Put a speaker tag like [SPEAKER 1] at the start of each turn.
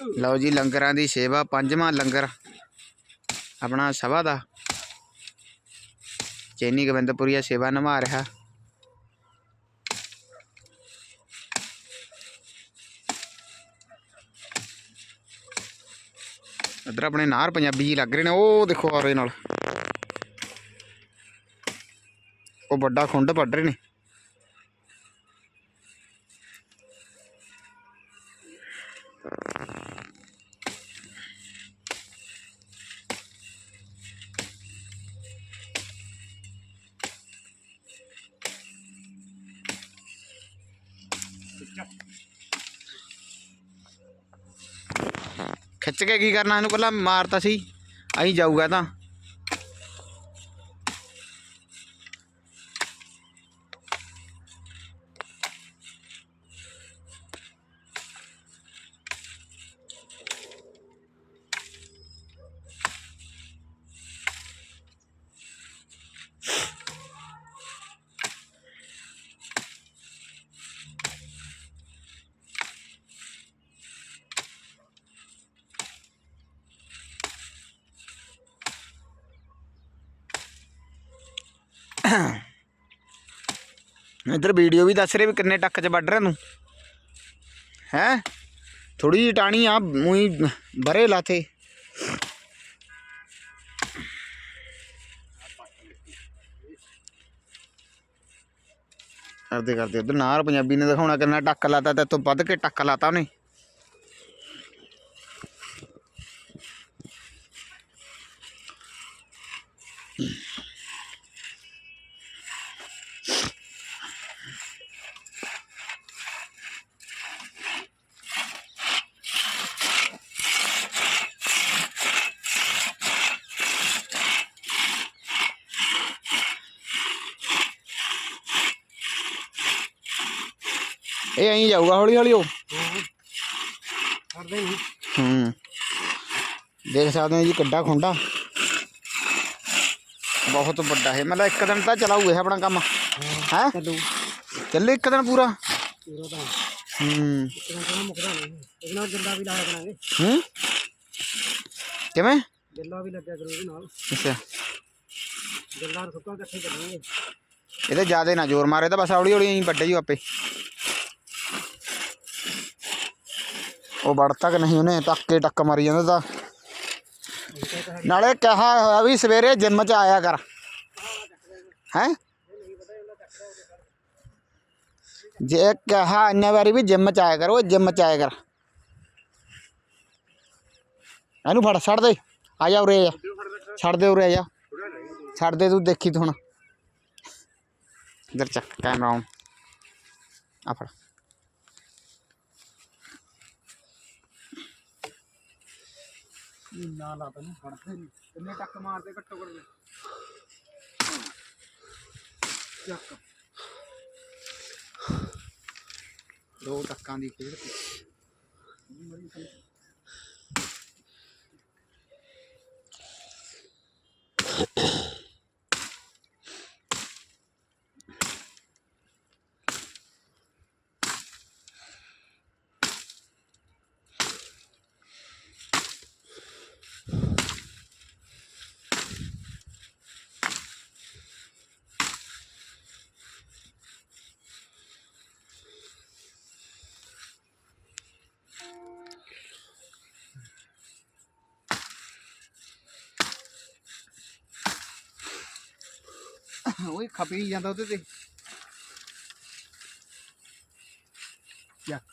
[SPEAKER 1] ਲਓ ਜੀ ਲੰਗਰਾਂ ਦੀ ਸੇਵਾ, ਪੰਜਵਾਂ ਲੰਗਰ ਆਪਣਾ ਸਭਾ ਦਾ। ਚੈਨੀ ਗੋਬਿੰਦਪੁਰੀਆ ਸੇਵਾ ਨਿਭਾ ਰਿਹਾ। ਇੱਧਰ ਆਪਣੇ ਨਾਰ ਪੰਜਾਬੀ ਜੀ ਲੱਗ ਰਹੇ ਨੇ, ਉਹ ਦੇਖੋ ਔਰੇ ਨਾਲ। ਉਹ ਵੱਡਾ ਖੁੰਡ ਪੱਡ ਰਹੇ ਨੇ। ਖਿੱਚ ਕੇ ਕੀ ਕਰਨਾ? ਇਹਨੂੰ ਪਹਿਲਾਂ ਮਾਰਤਾ ਸੀ। ਅਸੀਂ ਜਾਊਗਾ ਤਾਂ। ਇੱਧਰ ਵੀਡੀਓ ਵੀ ਦੱਸ ਰਹੇ ਵੀ ਕਿੰਨੇ ਟੱਕ ਚ ਵੱਢ ਰਿਹਾ ਨੂੰ ਹੈ? ਥੋੜੀ ਜਿਹੀ ਟਾਣੀ ਆ, ਮੂੰਹ ਬਰੇ ਲਾਥੇ। ਕਰਦੇ ਕਰਦੇ ਉਧਰ ਨਾਰ ਪੰਜਾਬੀ ਨੇ ਦਿਖਾਉਣਾ ਕਿੰਨਾ ਟੱਕ ਲਾਤਾ, ਤੇ ਤੋਂ ਵੱਧ ਕੇ ਟੱਕ ਲਾਤਾ ਉਹਨੇ। ਇਹ ਐਂ ਜਾਊਗਾ ਹੌਲੀ ਹੌਲੀ ਉਹ।
[SPEAKER 2] ਕਰਦੇ ਨਹੀਂ।
[SPEAKER 1] ਹੂੰ। ਦੇਖ ਸਕਦੇ ਹੋ ਜੀ ਕਿੱਡਾ ਖੁੰਡਾ। ਬਹੁਤ ਵੱਡਾ ਹੈ ਮਤਲਬ ਇੱਕ ਦਿਨ ਤਾਂ ਚਲਾਊ ਇਹ ਆਪਣਾ ਕੰਮ। ਹੈ?
[SPEAKER 2] ਚੱਲੂ।
[SPEAKER 1] ਚੱਲੇ ਇੱਕ ਦਿਨ ਪੂਰਾ।
[SPEAKER 2] ਪੂਰਾ ਤਾਂ।
[SPEAKER 1] ਹੂੰ।
[SPEAKER 2] ਇੱਕ ਦਿਨ ਤਾਂ ਮੁੱਕਦਾ ਨਹੀਂ। ਇਹਦੇ ਨਾਲ ਜੱਲਾ ਵੀ ਲਾਇਆ ਕਰਾਂਗੇ।
[SPEAKER 1] ਹੂੰ? ਕਿਵੇਂ?
[SPEAKER 2] ਜੱਲਾ ਵੀ ਲੱਗਿਆ ਕਰੂ ਇਹਦੇ ਨਾਲ।
[SPEAKER 1] ਅੱਛਾ।
[SPEAKER 2] ਜੱਲਾ ਔਰ ਸੁੱਕਾ ਇਕੱਠੇ ਚੱਲਾਂਗੇ।
[SPEAKER 1] ਇਹਦੇ ਜ਼ਿਆਦਾ ਨਾ ਜ਼ੋਰ ਮਾਰੇ ਤਾਂ ਬਸ ਹੌਲੀ ਹੌਲੀ ਵੱਡੇ ਜੂ ਆਪੇ। ਉਹ ਵੜ ਤੱਕ ਨਹੀਂ ਉਹਨੇ ਟੱਕੇ ਟੱਕ ਮਾਰੀ ਜਾਂਦਾ ਤਾਂ। ਨਾਲੇ ਕਿਹਾ ਹੋਇਆ ਵੀ ਸਵੇਰੇ ਜਿੰਮ 'ਚ ਆਇਆ ਕਰ। ਹੈ? ਜੇ ਕਿਹਾ ਇੰਨੇ ਵਾਰੀ ਵੀ ਜਿੰਮ 'ਚ ਆਇਆ ਕਰ, ਉਹ ਜਿੰਮ 'ਚ ਆਇਆ ਕਰ। ਇਹਨੂੰ ਫੜ, ਛੱਡ ਦੇ। ਆ ਜਾ ਉਰੇ ਆ ਜਾ। ਛੱਡ ਦੇ ਉਰੇ ਆ ਜਾ। ਛੱਡ ਦੇ ਤੂੰ ਦੇਖੀ ਤੂੰ ਹੁਣ। ਇਧਰ ਚੱਕ, ਕੈਮਰਾ ਆਨ। ਆ ਫੜ।
[SPEAKER 2] ਨਾ ਲਾ ਤੈਨੂੰ ਫੜਦੇ ਨਹੀਂ ਕਿੰਨੇ ਟੱਕ ਮਾਰਦੇ ਘੱਟੋ ਘੱਟ ਚੱਕ।
[SPEAKER 1] ਦੋ ਟੱਕਾਂ ਦੀ ਖੇਡ। ਓਏ ਖਪੀ ਜਾਂਦਾ ਉਹਦੇ ਤੇ। ਚੱਕ